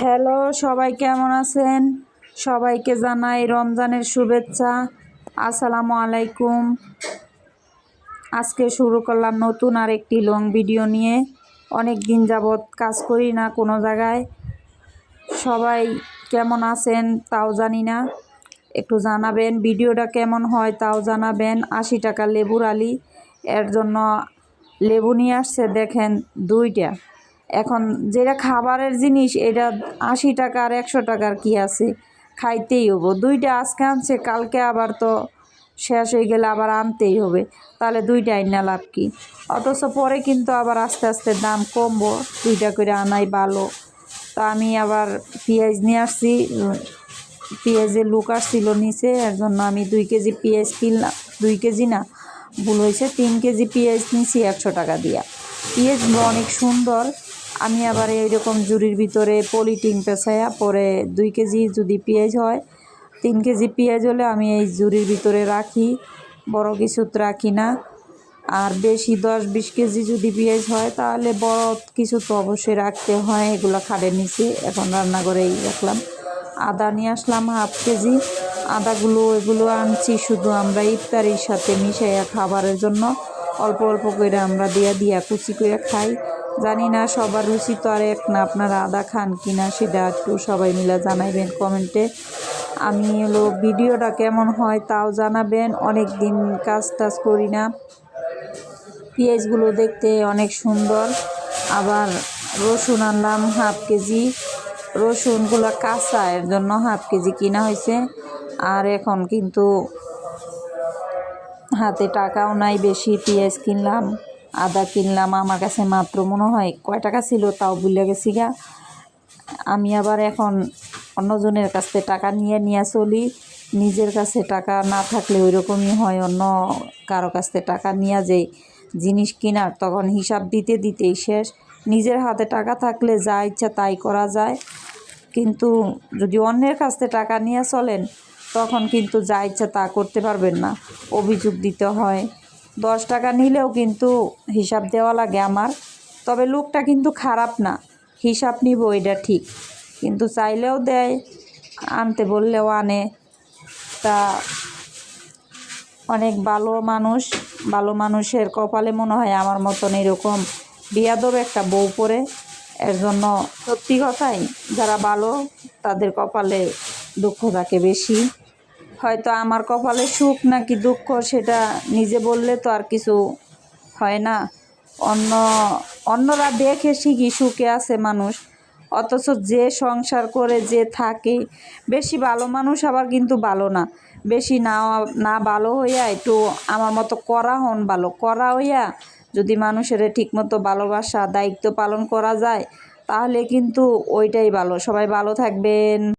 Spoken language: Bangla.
হ্যালো, সবাই কেমন আছেন? সবাইকে জানাই রমজানের শুভেচ্ছা। আসসালামু আলাইকুম। আজকে শুরু করলাম নতুন আর একটি লং ভিডিও নিয়ে। অনেক দিন যাবৎ কাজ করি না কোনো জায়গায়। সবাই কেমন আছেন তাও জানি না। একটু জানাবেন ভিডিওটা কেমন হয় তাও জানাবেন। আশি টাকা লেবুর আলি। এর জন্য লেবু নিয়ে আসছে, দেখেন দুইটা। এখন যেটা খাবারের জিনিস, এটা আশি টাকা আর একশো টাকার কি আছে? খাইতেই হব। দুইটা আজকে আনছে, কালকে আবার তো শেষ হয়ে গেলে আবার আনতেই হবে। তাহলে দুইটা আইনা লাভ কি? অথচ পরে কিন্তু আবার আস্তে আস্তে দাম কমবো। দুইটা করে আনাই ভালো। তো আমি আবার পেঁয়াজ নিয়ে আসছি। পেঁয়াজের লুক আসছিল নিচে এর জন্য আমি দুই কেজি পেঁয়াজ কিনলাম। দুই কেজি না, ভুল হয়েছে, তিন কেজি পেঁয়াজ নিয়েছি একশো টাকা দিয়া। পেঁয়াজ অনেক সুন্দর। আমি আবার এইরকম জুড়ির ভিতরে পলিটিং পেঁচাইয়া পরে দুই কেজি যদি পেঁয়াজ হয়, তিন কেজি পেঁয়াজ হলে আমি এই জুড়ির ভিতরে রাখি, বড় কিছুতে রাখি না। আর বেশি দশ বিশ কেজি যদি পেঁয়াজ হয়, তাহলে বড় কিছু তো অবশ্যই রাখতে হয়, এগুলো খাড়ের নিচে। এখন রান্না করেই রাখলাম। আদা নিয়ে আসলাম হাফ কেজি। আদাগুলো, এগুলো আনছি শুধু আমরা ইফতারির সাথে মিশাইয়া খাবারের জন্য। অল্প অল্প করে আমরা দিয়া দিয়া কুচি করে খাই। জানি না, সবার রুচি তো আর এক না, আপনারা আদা খান কি না সেটা একটু সবাই মিলে জানাইবেন কমেন্টে। আমি হলো ভিডিওটা কেমন হয় তাও জানাবেন অনেক দিন কাজ টাজ করি না। পেঁয়াজগুলো দেখতে অনেক সুন্দর। আবার রসুন আনলাম হাফ কেজি। রসুনগুলো কাঁচা, এর জন্য হাফ কেজি কিনা হয়েছে আর এখন কিন্তু হাতে টাকাও নাই, বেশি পেঁয়াজ কিনলাম। আদা কিনলাম, আমার কাছে মাত্র মনে হয় কয় টাকা ছিল, তাও ভুলে গেছি গা। আমি আবার এখন অন্যজনের কাছ থেকে টাকা নিয়ে নিয়ে চলি। নিজের কাছে টাকা না থাকলে ওই রকমই হয়, অন্য কারও কাছ থেকে টাকা নিয়ে যাই জিনিস কেনার, তখন হিসাব দিতে দিতেই শেষ। নিজের হাতে টাকা থাকলে যা ইচ্ছা তাই করা যায়। কিন্তু যদি অন্যের কাছ থেকে টাকা নিয়ে চলেন, তখন কিন্তু যা ইচ্ছা তা করতে পারবেন না। অভিযোগ দিতে হয়। দশ টাকা নিলেও কিন্তু হিসাব দেওয়া লাগে আমার। তবে লোকটা কিন্তু খারাপ না। হিসাব নিব, এটা ঠিক। কিন্তু চাইলেও দেয়, আনতে বললেও আনে। তা অনেক ভালো মানুষ, ভালো মানুষের কপালে মনে হয় আমার মতন এরকম বিয়াদব একটা বউ পরে এর জন্য সত্যি কথাই, যারা ভালো, তাদের কপালে দুঃখ থাকে বেশি। হয়তো আমার কপালে সুখ নাকি দুঃখ সেটা নিজে বললে তো আর কিছু হয় না। অন্য, অন্যরা দেখে শিখি সুখে আছে মানুষ। অথচ যে সংসার করে যে থাকে, বেশি ভালো মানুষ আবার কিন্তু ভালো না। বেশি না না ভালো হইয়া একটু আমার মতো করা হন ভালো। করা হইয়া যদি মানুষের ঠিকমতো ভালোবাসা, দায়িত্ব পালন করা যায়, তাহলে কিন্তু ওইটাই ভালো। সবাই ভালো থাকবেন।